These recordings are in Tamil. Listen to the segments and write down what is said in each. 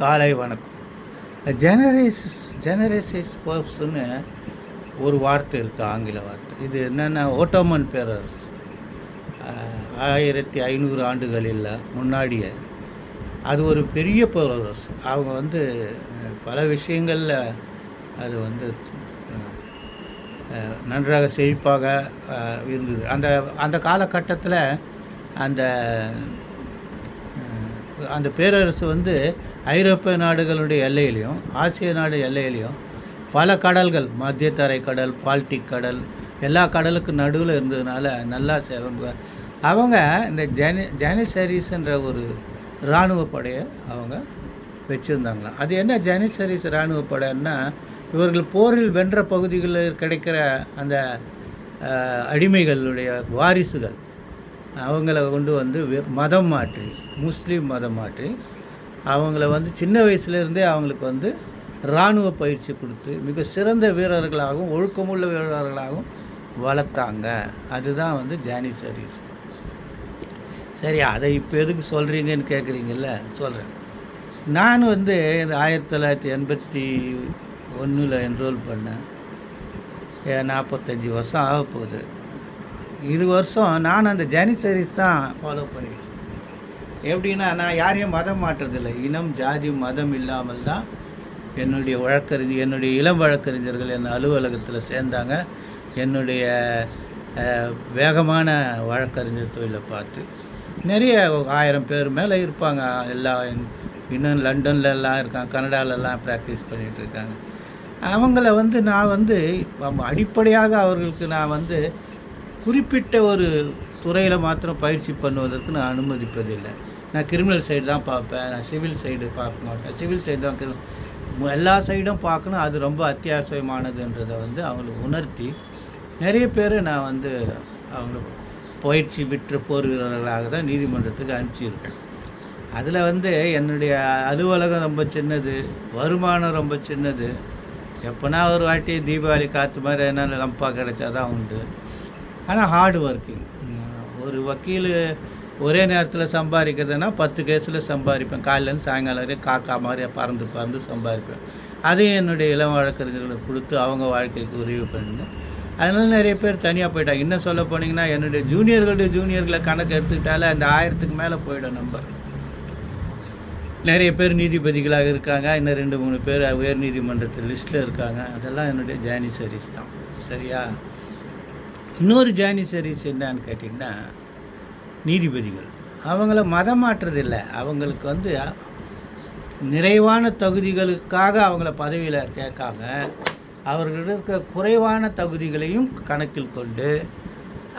காலை வணக்கம். ஜெனரேஸ் ஜெனரேசிஸ் பர்ப்ஸ்னு ஒரு வார்த்தை இருக்குது ஆங்கில வார்த்தை. இது என்னென்னா ஓட்டோமன் பேரரசு. ஆயிரத்தி ஐநூறு ஆண்டுகளில் முன்னாடியே அது ஒரு பெரிய பேரரசு. அவங்க வந்து பல விஷயங்களில் அது வந்து நன்றாக செழிப்பாக இருந்தது. அந்த அந்த காலகட்டத்தில் அந்த அந்த பேரரசு வந்து ஐரோப்பிய நாடுகளுடைய எல்லையிலையும் ஆசிய நாடு எல்லையிலையும் பல கடல்கள் மத்திய தரை கடல் பால்டிக் கடல் எல்லா கடலுக்கும் நடுவில் இருந்ததுனால நல்லா சேவங்க அவங்க இந்த ஜெனி ஜெனிசரிஸ்ன்ற ஒரு இராணுவ படையை அவங்க வச்சுருந்தாங்களாம் அது என்ன ஜெனிசரிஸ் இராணுவ படைன்னா இவர்கள் போரில் வென்ற பகுதிகளில் கிடைக்கிற அந்த அடிமைகளுடைய வாரிசுகள் அவங்கள கொண்டு வந்து வெ- மதம் மாற்றி முஸ்லீம் மதம் மாற்றி அவங்கள வந்து சின்ன வயசுலேருந்தே அவங்களுக்கு வந்து இராணுவ பயிற்சி கொடுத்து மிக சிறந்த வீரர்களாகவும் ஒழுக்கமுள்ள வீரர்களாகவும் வளர்த்தாங்க. அதுதான் வந்து ஜானிசரிஸ் சரி அதை இப்போ எதுக்கு சொல்கிறீங்கன்னு கேட்குறீங்கல்ல? சொல்கிறேன் நான் வந்து இந்த ஆயிரத்தி தொள்ளாயிரத்தி எண்பத்தி ஒன்றில் என்ரோல் பண்ணேன். நாற்பத்தஞ்சி வருஷம் ஆக போகுது இது வருஷம் நான் அந்த ஜானிசரிஸ் தான் ஃபாலோ பண்ணிக்கிறேன் எப்படின்னா நான் யாரையும் மதம் மாற்றுறதில்லை. இனம் ஜாதி மதம் இல்லாமல் தான் என்னுடைய வழக்கறிஞர் என்னுடைய இளம் வழக்கறிஞர்கள் என் அலுவலகத்தில் சேர்ந்தாங்க. என்னுடைய வேகமான வழக்கறிஞர் தொழிலை பார்த்து நிறைய ஆயிரம் பேர் மேலே இருப்பாங்க. எல்லா இன்னும் லண்டன்லலாம் எல்லாம் இருக்காங்க. கனடாலெல்லாம் ப்ராக்டிஸ் பண்ணிகிட்டு இருக்காங்க. அவங்கள வந்து நான் வந்து அடிப்படையாக அவர்களுக்கு நான் வந்து குறிப்பிட்ட ஒரு துறையில் மாத்திரம் பயிற்சி பண்ணுவதற்கு நான் அனுமதிப்பதில்லை. நான் கிரிமினல் சைடு தான் பார்ப்பேன். நான் சிவில் சைடு பார்க்க மாட்டேன். சிவில் சைடு தான் கிரி- எல்லா சைடும் பார்க்கணும். அது ரொம்ப அத்தியாவசியமானதுன்றதை வந்து அவங்களுக்கு உணர்த்தி நிறைய பேர் நான் வந்து அவங்களுக்கு பயிற்சி பெற்ற போர் வீரர்களாக தான் நீதிமன்றத்துக்கு அனுப்பிச்சிருக்கேன். அதில் வந்து என்னுடைய அலுவலகம் ரொம்ப சின்னது வருமானம் ரொம்ப சின்னது. எப்போனா ஒரு வாட்டி தீபாவளி காற்று மாதிரி என்ன லம்பாக கிடைச்சா தான் உண்டு. ஆனால் ஹார்டு ஒர்க்கிங் ஒரு வக்கீல் ஒரே நேரத்தில் சம்பாதிக்கிறதுனா பத்து கேஸில் சம்பாதிப்பேன். காலையிலேருந்து சாயங்காலம் வரையும் காக்கா மாதிரி பறந்து பறந்து சம்பாதிப்பேன். அதையும் என்னுடைய இளம் வழக்கறிஞர்களுக்கு கொடுத்து அவங்க வாழ்க்கைக்கு உதவி பண்ணேன். அதனால் நிறைய பேர் தனியாக போயிட்டாங்க. இன்னும் சொல்ல போனீங்கன்னா என்னுடைய ஜூனியர்களுடைய ஜூனியர்களை கணக்கு எடுத்துக்கிட்டாலே அந்த ஆயிரத்துக்கு மேலே போயிடும் நம்பர் நிறைய பேர் நீதிபதிகளாக இருக்காங்க. இன்னும் ரெண்டு மூணு பேர் உயர் நீதிமன்றத்தில் லிஸ்ட்டில் இருக்காங்க. அதெல்லாம் என்னுடைய ஜானிசரிஸ் தான். சரியா? இன்னொரு ஜானிசரிஸ் என்னன்னு கேட்டிங்கன்னா நீதிபதிகள். அவங்கள மதம் மாற்றுறதில்லை. அவங்களுக்கு வந்து நிறைவான தகுதிகளுக்காக அவங்கள பதவியில் கேட்காம அவர்களிடம் இருக்க குறைவான தகுதிகளையும் கணக்கில் கொண்டு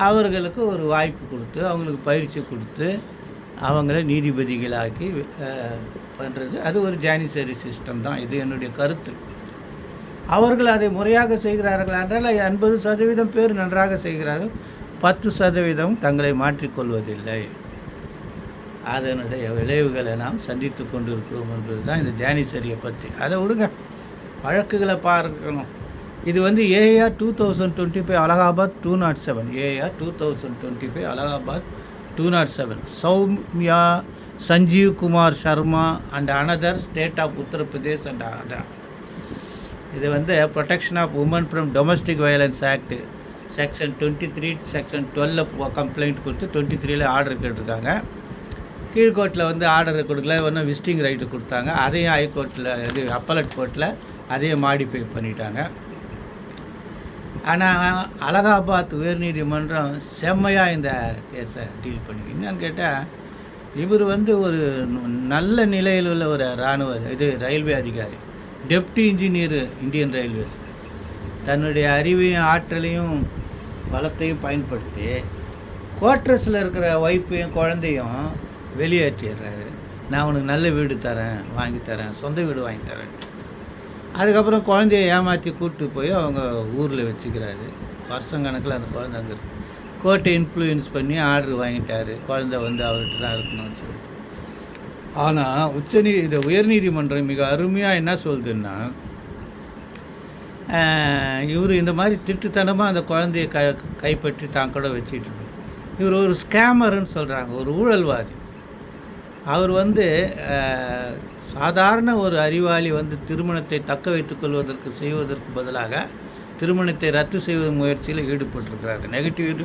அவர்களுக்கு ஒரு வாய்ப்பு கொடுத்து அவங்களுக்கு பயிற்சி கொடுத்து அவங்கள நீதிபதிகளாக்கி பண்ணுறது அது ஒரு ஜானிசரி சிஸ்டம் தான். இது என்னுடைய கருத்து. அவர்கள் அதை முறையாக செய்கிறார்கள் என்றால் எண்பது சதவீதம் பேர் நன்றாக செய்கிறார்கள். பத்து சதவீதம் தங்களை மாற்றிக்கொள்வதில்லை. அதனுடைய விளைவுகளை நாம் சந்தித்து கொண்டிருக்கிறோம் என்பது தான் இந்த ஜானிசரியை பற்றி அதை விடுங்க. வழக்குகளை பார்க்கணும். இது வந்து AR two thousand twenty five Allahabad two naught seven AR two thousand twenty five Allahabad two naught seven Saumya Sanjeev Kumar Sharma and another state of Uttar Pradesh and other இது வந்து protection of women from domestic violence act section twenty three section டுவெல்ல complaint கொடுத்து டுவெண்ட்டி த்ரீல ஆர்டர் கேட்டிருக்காங்க. கீழ்கோர்ட்டில் வந்து ஆர்டர் கொடுக்கல ஒன்றும் விசிட்டிங் ரைட்டு கொடுத்தாங்க. அதையும் ஹைகோர்ட்டில் இது அப்பலட் கோர்ட்டில் அதையும் மாடிஃபை பண்ணிட்டாங்க. ஆனால் அலகாபாத் உயர்நீதிமன்றம் செம்மையாக இந்த கேஸை டீல் பண்ணி என்னன்னு கேட்டால் இவர் வந்து ஒரு நல்ல நிலையில் உள்ள ஒரு இராணுவ இது ரயில்வே அதிகாரி. டெப்டி இன்ஜினியர் இந்தியன் ரயில்வேஸ் தன்னுடைய அறிவையும் ஆற்றலையும் பலத்தையும் பயன்படுத்தி குவார்ட்ரஸில் இருக்கிற ஒய்ஃபையும் குழந்தையும் வெளியேற்றிடுறாரு. நான் உனக்கு நல்ல வீடு தரேன் வாங்கி தரேன் சொந்த வீடு வாங்கி தரேன். அதுக்கப்புறம் குழந்தைய ஏமாற்றி கூப்பிட்டு போய் அவங்க ஊரில் வச்சுக்கிறாரு. வருஷம் கணக்கில் அந்த குழந்தை அங்கே இருக்கு. கோர்ட்டை இன்ஃப்ளூயன்ஸ் பண்ணி ஆர்டர் வாங்கிட்டாரு. குழந்தை வந்து அவர்கிட்ட தான் இருக்கணும்னு சொல்லி ஆனால் உச்சநீ இந்த உயர்நீதிமன்றம் மிக அருமையாக என்ன சொல்லுதுன்னா இவர் இந்த மாதிரி திருட்டுத்தனமாக அந்த குழந்தைய க கைப்பற்றி தான் கூட வச்சுட்டு இருந்தார். இவர் ஒரு ஸ்கேமருன்னு சொல்கிறாங்க ஒரு ஊழல்வாதி. அவர் வந்து சாதாரண ஒரு அறிவாளி வந்து திருமணத்தை தக்க வைத்துக்கொள்வதற்கு செய்வதற்கு பதிலாக திருமணத்தை ரத்து செய்வது முயற்சியில் ஈடுபட்டிருக்கிறாரு. நெகட்டிவ்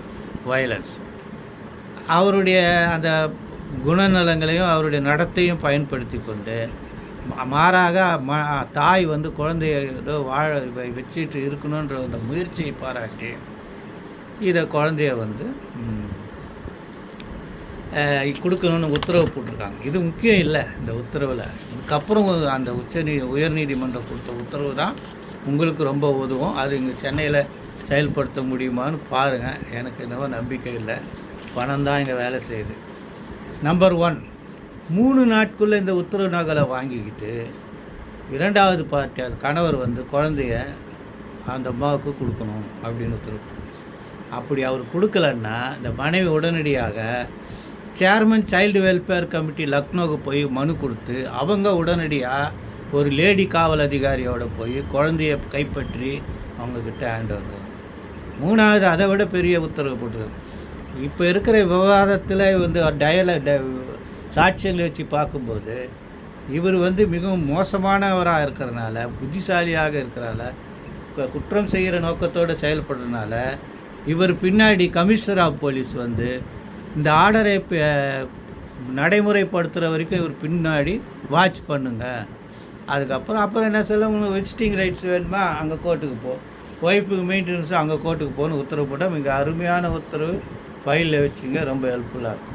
வயலன்ஸ் அவருடைய அந்த குணநலங்களையும் அவருடைய நடத்தையும் பயன்படுத்தி கொண்டு மாறாக ம தாய் வந்து குழந்தையோ வாழ வ- வச்சுட்டு இருக்கணுன்ற அந்த முயற்சியை பாராட்டி இதை குழந்தைய வந்து கொடுக்கணுன்னு கொடுக்கணும்னு உத்தரவு போட்டிருக்காங்க. இது முக்கியம் இல்லை இந்த உத்தரவில். இதுக்கப்புறம் அந்த உச்சநீ உயர்நீதிமன்றம் கொடுத்த உத்தரவு தான் உங்களுக்கு ரொம்ப உதவும். அது இங்கே சென்னையில் செயல்படுத்த முடியுமான்னு பாருங்கள் எனக்கு என்னவோ நம்பிக்கை இல்லை. பணம் தான் இங்கே வேலை செய்யுது. நம்பர் ஒன் மூணு நாட்குள்ளே இந்த உத்தரவு நகலை வாங்கிக்கிட்டு இரண்டாவது பார்ட்டி அது கணவர் வந்து குழந்தைய அந்த அம்மாவுக்கு கொடுக்கணும் அப்படின்னு உத்தரவு அப்படி அவர் கொடுக்கலன்னா இந்த மனைவி உடனடியாக சேர்மன் சைல்டு வெல்ஃபேர் கமிட்டி லக்னோவுக்கு போய் மனு கொடுத்து அவங்க உடனடியாக ஒரு லேடி காவல் அதிகாரியோட போய் குழந்தைய கைப்பற்றி அவங்கக்கிட்ட ஹேண்ட் ஓவர் மூணாவது அதை விட பெரிய உத்தரவு போட்டுருக்கு இப்போ இருக்கிற விவாதத்தில் வந்து டயல ட சாட்சியங்களை வச்சு பார்க்கும்போது இவர் வந்து மிகவும் மோசமானவராக இருக்கிறனால புத்திசாலியாக இருக்கிறனால குற்றம் செய்கிற நோக்கத்தோடு செயல்படுறதுனால இவர் பின்னாடி கமிஷனர் ஆஃப் போலீஸ் வந்து இந்த ஆர்டரை நடைமுறைப்படுத்துகிற வரைக்கும் இவர் பின்னாடி வாட்ச் பண்ணுங்க. அதுக்கப்புறம் அப்புறம் என்ன சொல்ல உங்களுக்கு விசிட்டிங் ரைட்ஸ் வேணுமா அங்கே கோர்ட்டுக்கு போ. ஒய்ஃபுக்கு மெயின்டெனன்ஸும் அங்கே கோர்ட்டுக்கு போகணும்னு உத்தரவு போட்டால் மிக அருமையான உத்தரவு ஃபைலில் வச்சுங்க ரொம்ப ஹெல்ப்ஃபுல்லாக இருக்கும்.